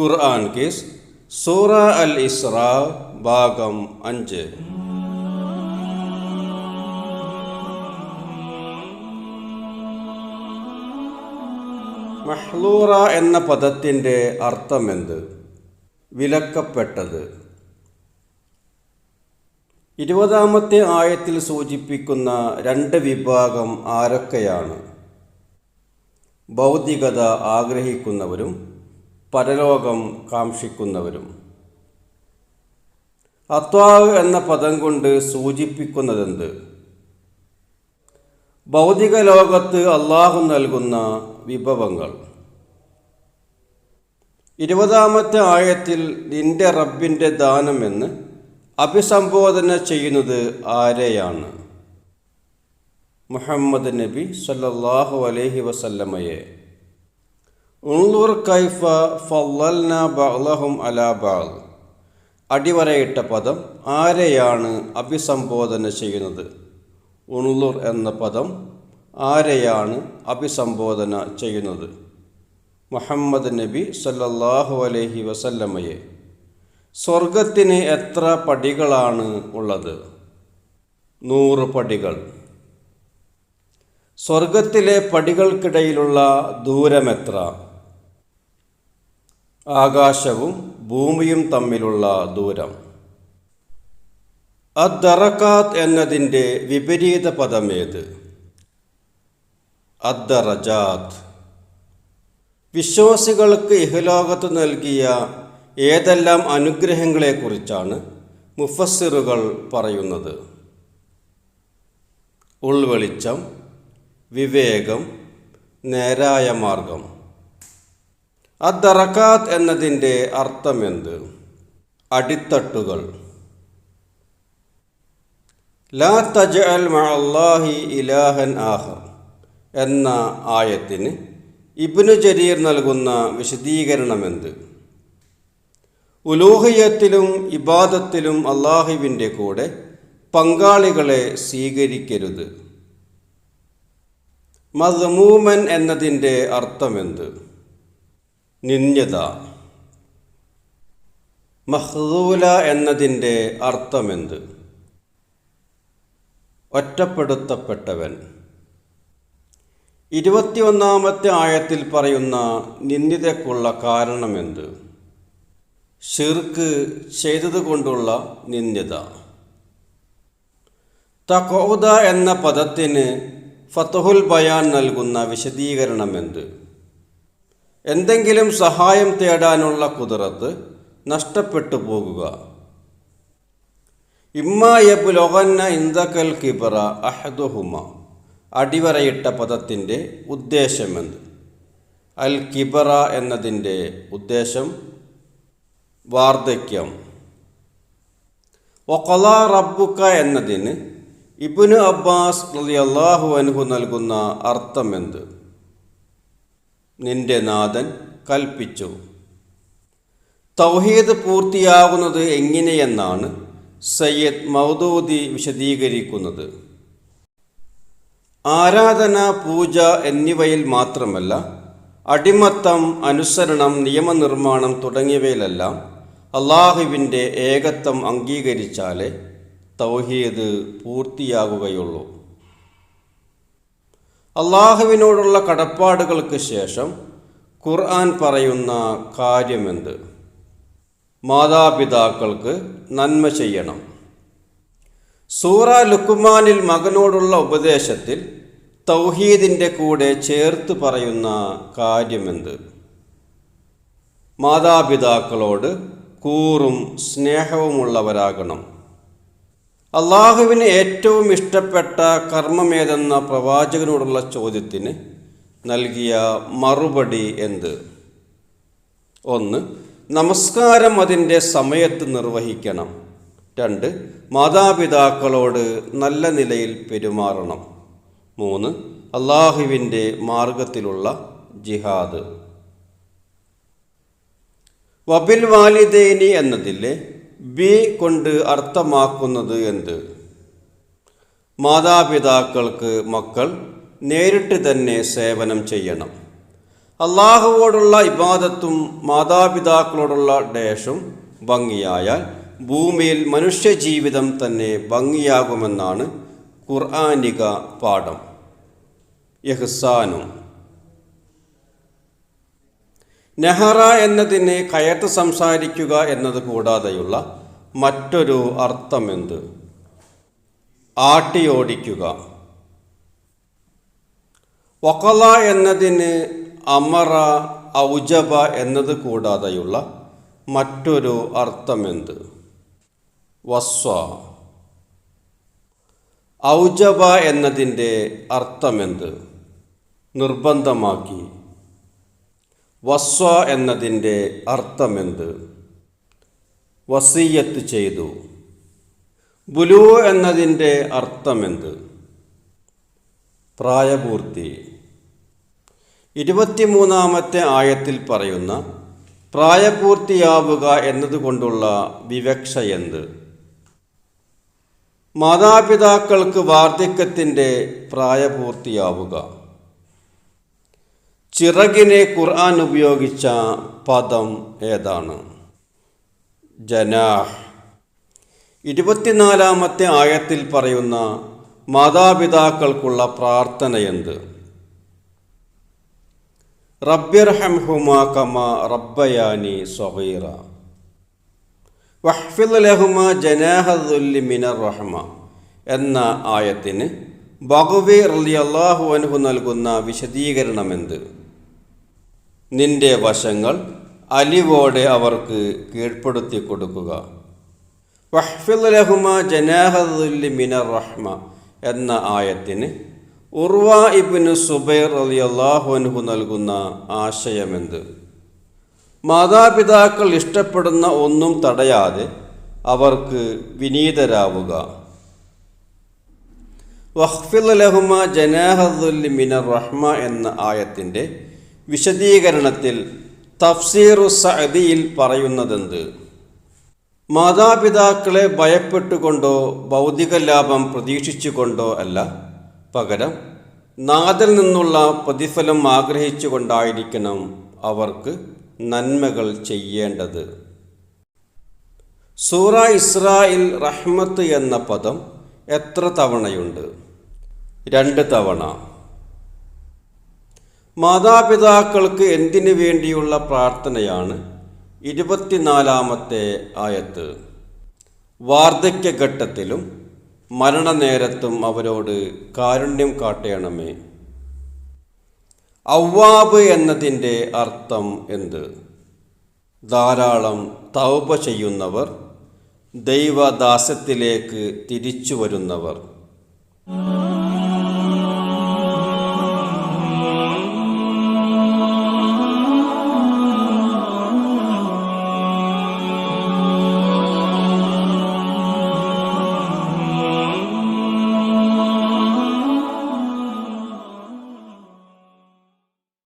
ഖുർആൻ case. സൂറ അൽ ഇസ്ര ഭാഗം അഞ്ച്. മഹ്ലൂറ എന്ന പദത്തിന്റെ അർത്ഥമെന്ത്? വിലക്കപ്പെട്ടത്. ഇരുപതാമത്തെ ആയത്തിൽ സൂചിപ്പിക്കുന്ന രണ്ട് വിഭാഗം ആരൊക്കെയാണ്? ഭൗതികത ആഗ്രഹിക്കുന്നവരും പരലോകം കാക്ഷിക്കുന്നവരും. അത്വാവ് എന്ന പദം കൊണ്ട് സൂചിപ്പിക്കുന്നതെന്ത്? ഭൗതിക ലോകത്ത് അള്ളാഹു നൽകുന്ന വിഭവങ്ങൾ. ഇരുപതാമത്തെ ആയത്തിൽ നിന്റെ റബ്ബിന്റെ ദാനമെന്ന് അഭിസംബോധന ചെയ്യുന്നത് ആരെയാണ്? മുഹമ്മദ് നബി സല്ലല്ലാഹു അലൈഹി വസല്ലമയെ. ഉള്ളൂർ കൈഫ ഫല്ലൽന ബഅലഹും അലാ അടിവരയിട്ട പദം ആരെയാണ് അഭിസംബോധന ചെയ്യുന്നത്? ഉണുലുർ എന്ന പദം ആരെയാണ് അഭിസംബോധന ചെയ്യുന്നത്? മുഹമ്മദ് നബി സല്ലല്ലാഹു അലൈഹി വസല്ലമയെ. സ്വർഗത്തിന് എത്ര പടികളാണ് ഉള്ളത്? നൂറ് പടികൾ. സ്വർഗത്തിലെ പടികൾക്കിടയിലുള്ള ദൂരമെത്ര? ആകാശവും ഭൂമിയും തമ്മിലുള്ള ദൂരം. അദ്ദറക്കാത്ത് എന്നതിന്റെ വിപരീത പദമേത്? അദ്ദറജാത്ത്. വിശ്വാസികൾക്ക് ഇഹലോകത്ത് നൽകിയ ഏതെല്ലാം അനുഗ്രഹങ്ങളെക്കുറിച്ചാണ് മുഫസ്സിറുകൾ പറയുന്നത്? ഉൾവെളിച്ചം വിവേകം നേരായ മാർഗം. അദ്ദറക്കാത്ത് എന്നതിന്റെ അർത്ഥമെന്ത്? അടിത്തട്ടുകൾ. ലാ ഇലാഹൻ ആഹർ എന്ന ആയത്തിന് ഇബ്നു ജരീർ നൽകുന്ന വിശദീകരണമെന്ത്? ഉലൂഹിയത്തിലും ഇബാദത്തിലും അള്ളാഹുവിന്റെ കൂടെ പങ്കാളികളെ സ്വീകരിക്കരുത്. മദ്മൂമൻ എന്നതിന്റെ അർത്ഥമെന്ത്? നിന്യത. മഹ്ദൂല എന്നതിന്റെ അർത്ഥമെന്ത്? ഒറ്റപ്പെടുത്തപ്പെട്ടവൻ. ഇരുപത്തിയൊന്നാമത്തെ ആയത്തിൽ പറയുന്ന നിന്ദിതയ്ക്കുള്ള കാരണമെന്ത്? ഷിർക്ക് ചെയ്തതുകൊണ്ടുള്ള നിന്ദിത തക്കൗദ എന്ന പദത്തിന് ഫതഹുൽ ബയാൻ നൽകുന്ന വിശദീകരണമെന്ത്? എന്തെങ്കിലും സഹായം തേടാനുള്ള കുതിരത്ത് നഷ്ടപ്പെട്ടു പോകുക. ഇമ്മായബ് ലൊഹന്ന ഇന്ദക്കൽ കിബറ അഹദുഹുമ. അടിവരയിട്ട പദത്തിന്റെ ഉദ്ദേശമെന്ത്? അൽ കിബറ എന്നതിന്റെ ഉദ്ദേശം വാർദ്ധക്യം. ഒക്കല റബ്ബുക്ക എന്നതിന് ഇബിന് അബ്ബാസ് അള്ളാഹു അനുഹു നൽകുന്ന അർത്ഥമെന്ത്? നിന്റെ നാഥൻ കൽപ്പിച്ചു. തൗഹീദ് പൂർത്തിയാകുന്നത് എങ്ങനെയെന്നാണ് സയ്യദ് മൗദൂദി വിശദീകരിക്കുന്നത്. ആരാധന പൂജ എന്നിവയിൽ മാത്രമല്ല അടിമത്തം അനുസരണം നിയമനിർമ്മാണം തുടങ്ങിയവയിലെല്ലാം അള്ളാഹുവിന്റെ ഏകത്വം അംഗീകരിച്ചാലേ തൗഹീദ് പൂർത്തിയാകുകയുള്ളൂ. അള്ളാഹുവിനോടുള്ള കടപ്പാടുകൾക്ക് ശേഷം ഖുർആൻ പറയുന്ന കാര്യമെന്ത്? മാതാപിതാക്കൾക്ക് നന്മ ചെയ്യണം. സൂറ ലുക്കുമാനിൽ മകനോടുള്ള ഉപദേശത്തിൽ തൗഹീദിന്റെ കൂടെ ചേർത്ത് പറയുന്ന കാര്യമെന്ത്? മാതാപിതാക്കളോട് കൂറും സ്നേഹവുമുള്ളവരാകണം. അള്ളാഹുവിന് ഏറ്റവും ഇഷ്ടപ്പെട്ട കർമ്മമേതെന്ന പ്രവാചകനോടുള്ള ചോദ്യത്തിന് നൽകിയ മറുപടി എന്ത്? ഒന്ന് നമസ്കാരം അതിന്റെ സമയത്ത് നിർവഹിക്കണം. രണ്ട് മാതാപിതാക്കളോട് നല്ല നിലയിൽ പെരുമാറണം. മൂന്ന് അള്ളാഹുവിന്റെ മാർഗത്തിലുള്ള ജിഹാദ്. വബിൽ വാലിദേനി എന്നതിലെ ബി കൊണ്ട് അർത്ഥമാക്കുന്നത് എന്ത്? മാതാപിതാക്കൾക്ക് മക്കൾ നേരിട്ട് തന്നെ സേവനം ചെയ്യണം. അള്ളാഹുവോടുള്ള ഇബാദത്തും മാതാപിതാക്കളോടുള്ള ഡേഷും ഭംഗിയായാൽ ഭൂമിയിൽ മനുഷ്യജീവിതം തന്നെ ഭംഗിയാകുമെന്നാണ് ഖുർആാനിക പാഠം. യഹ്സാനും നെഹറ എന്നതിന് കയർത്ത് സംസാരിക്കുക എന്നത് കൂടാതെയുള്ള മറ്റൊരു അർത്ഥമെന്ത്? ആട്ടിയോടിക്കുക. വക്കല എന്നതിന് അമറ ഔജബ എന്നത് കൂടാതെയുള്ള മറ്റൊരു അർത്ഥമെന്ത്? വസ്വ. ഔജബ എന്നതിന്റെ അർത്ഥമെന്ത്? നിർബന്ധമാക്കി. വസ്വ എന്നതിന്റെ അർത്ഥമെന്ത്? വസീയത്ത് ചെയ്തു. ബുലു എന്നതിന്റെ അർത്ഥമെന്ത്? പ്രായപൂർത്തി. ഇരുപത്തിമൂന്നാമത്തെ ആയത്തിൽ പറയുന്ന പ്രായപൂർത്തിയാവുക എന്നതുകൊണ്ടുള്ള വിവക്ഷ എന്ത്? മാതാപിതാക്കൾക്ക് വാർദ്ധക്യത്തിന്റെ പ്രായപൂർത്തിയാവുക. ചിറകിനെ ഖുർആൻ ഉപയോഗിച്ച പദം ഏതാണ്? ജനാഹ്. ഇരുപത്തിനാലാമത്തെ ആയത്തിൽ പറയുന്ന മാതാപിതാക്കൾക്കുള്ള പ്രാർത്ഥന എന്ത്? റബ്യർഹംഹുമ കമ റബ്ബയാനി സൊഹീറ. വഹ്ഫിദ്ഹുമ ജനാഹുല്ലി മിനർ റഹ്മ എന്ന ആയത്തിന് ബഹുവി അള്ളാഹു അൻഹു നൽകുന്ന വിശദീകരണമെന്ത് നിന്റെ വശങ്ങൾ അലിവോടെ അവർക്ക് കീഴ്പ്പെടുത്തി കൊടുക്കുക. വഹ്ഫിദ് ലഹുമ ജനാഹുല്ലി മിനർ റഹ്മ എന്ന ആയത്തിന് ഉർവ ഇബിന് സുബൈർ അലി അൻഹു നൽകുന്ന ആശയമെന്ത്? മാതാപിതാക്കൾ ഇഷ്ടപ്പെടുന്ന ഒന്നും തടയാതെ അവർക്ക് വിനീതരാവുക. വഹ്ഫിൽ ലഹുമ ജനാഹുല്ലി മിനർ റഹ്മ എന്ന ആയത്തിന്റെ വിശദീകരണത്തിൽ തഫ്സീറു സഅദിയിൽ പറയുന്നതെന്ത്? മാതാപിതാക്കളെ ഭയപ്പെട്ടുകൊണ്ടോ ഭൗതിക ലാഭം പ്രതീക്ഷിച്ചുകൊണ്ടോ അല്ല. പകരം നാദിൽ നിന്നുള്ള പ്രതിഫലം ആഗ്രഹിച്ചുകൊണ്ടായിരിക്കണം അവർക്ക് നന്മകൾ ചെയ്യേണ്ടത്. സൂറ ഇസ്രായിൽ റഹ്മത്ത് എന്ന പദം എത്ര തവണയുണ്ട്? രണ്ട് തവണ. മാതാപിതാക്കൾക്ക് എന്തിനു വേണ്ടിയുള്ള പ്രാർത്ഥനയാണ് ഇരുപത്തിനാലാമത്തെ ആയത്ത്. വാർദ്ധക്യഘട്ടത്തിലും മരണനേരത്തും അവരോട് കാരുണ്യം കാട്ടണമേ. അവ്വാബ് എന്നതിന്റെ അർത്ഥം എന്ത്? ധാരാളം തൗപ ചെയ്യുന്നവർ ദൈവദാസ്യത്തിലേക്ക് തിരിച്ചു വരുന്നവർ